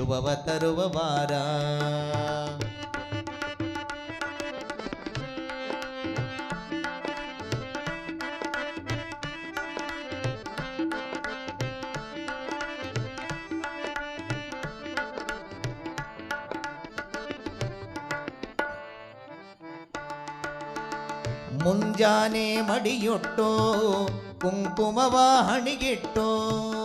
ಶುಭವ ತರುವ ವಾರ. ಮುಂಜಾನೆ ಮಡಿಯೊಟ್ಟು ಕುಂಕುಮವ ಹಣಿಗಿಟ್ಟು.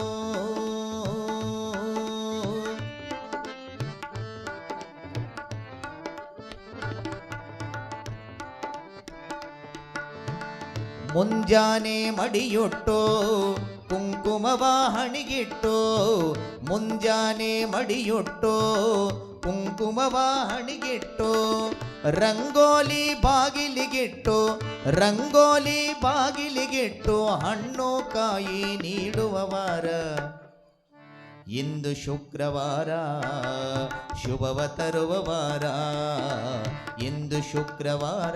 ಮುಂಜಾನೆ ಮಡಿಯೊಟ್ಟು, ಕುಂಕುಮವ ಹಣಿಗಿಟ್ಟು, ಮುಂಜಾನೆ ಮಡಿಯೊಟ್ಟು, ಕುಂಕುಮವ ಹಣಿಗಿಟ್ಟು, ರಂಗೋಲಿ ಬಾಗಿಲಿಗಿಟ್ಟು ರಂಗೋಲಿ ಬಾಗಿಲಿಗಿಟ್ಟು ಹಣ್ಣು ಕಾಯಿ ನೀಡುವವಾರ ಇಂದು ಶುಕ್ರವಾರ, ಶುಭವ ತರುವ ವಾರ. ಇಂದು ಶುಕ್ರವಾರ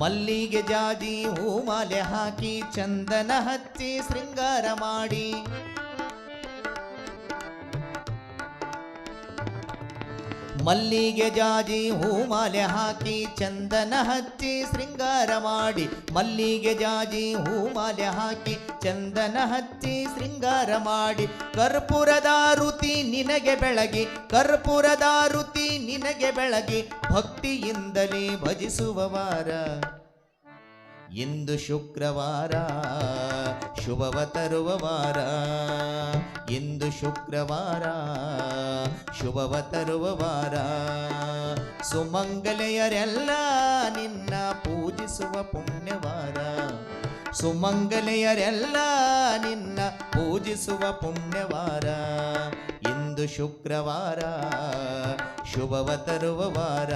ಮಲ್ಲಿಗೆ ಜಾಜಿ, ಹೂಮಾಲೆ ಹಾಕಿ, ಚಂದನ ಹಚ್ಚಿ, ಶೃಂಗಾರ ಮಾಡಿ. ಮಲ್ಲಿಗೆ ಜಾಜಿ, ಹೂಮಾಲೆ ಹಾಕಿ, ಚಂದನ ಹಚ್ಚಿ, ಶೃಂಗಾರ ಮಾಡಿ. ಮಲ್ಲಿಗೆ ಜಾಜಿ, ಹೂಮಾಲೆ ಹಾಕಿ, ಚಂದನ ಹಚ್ಚಿ, ಶೃಂಗಾರ ಮಾಡಿ. ಕರ್ಪೂರದ ರುತಿ ನಿನಗೆ ಬೆಳಗಿ, ಕರ್ಪೂರದ ರುತಿ ನಿನಗೆ ಬೆಳಗಿ ಭಕ್ತಿಯಿಂದಲೇ ಭಜಿಸುವವಾರ ಇಂದು ಶುಕ್ರವಾರ, ಶುಭವ ತರುವ ವಾರ. ಇಂದು ಶುಕ್ರವಾರ, ಶುಭವ ತರುವ ವಾರ. ಸುಮಂಗಲೆಯರೆಲ್ಲ ನಿನ್ನ ಪೂಜಿಸುವ ಪುಣ್ಯವಾರ. ಸುಮಂಗಲೆಯರೆಲ್ಲ ನಿನ್ನ ಪೂಜಿಸುವ ಪುಣ್ಯವಾರ. ಇಂದು ಶುಕ್ರವಾರ ಶುಭವ ತರುವ ವಾರ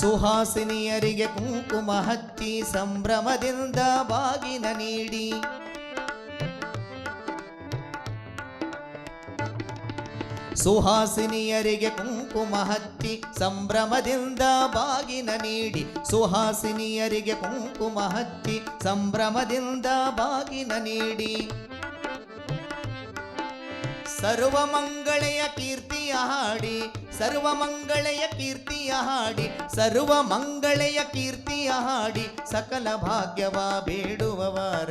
ಸುಹಾಸಿನಿಯರಿಗೆ ಕುಂಕುಮ ಹಚ್ಚಿ ಸಂಭ್ರಮದಿಂದ ಬಾಗಿನ ನೀಡಿ. ಸುಹಾಸಿನಿಯರಿಗೆ ಕುಂಕುಮ ಹತ್ತಿ ಸಂಭ್ರಮದಿಂದ ಬಾಗಿನ ನೀಡಿ. ಸುಹಾಸಿನಿಯರಿಗೆ ಕುಂಕುಮ ಹತ್ತಿ ಸಂಭ್ರಮದಿಂದ ಬಾಗಿನ ನೀಡಿ. ಸರ್ವ ಮಂಗಳೆಯ ಕೀರ್ತಿಯ ಹಾಡಿ ಸರ್ವ ಮಂಗಳೆಯ ಕೀರ್ತಿಯ ಹಾಡಿ ಸರ್ವ ಮಂಗಳೆಯ ಕೀರ್ತಿಯ ಹಾಡಿ, ಸಕಲ ಭಾಗ್ಯವ ಬೇಡುವವಾರ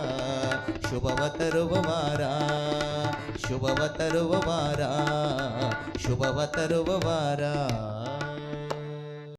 ಶುಭವ ತರುವ ವಾರ ಶುಭವ ತರುವ ವಾರ ಶುಭವ ತರುವ ವಾರ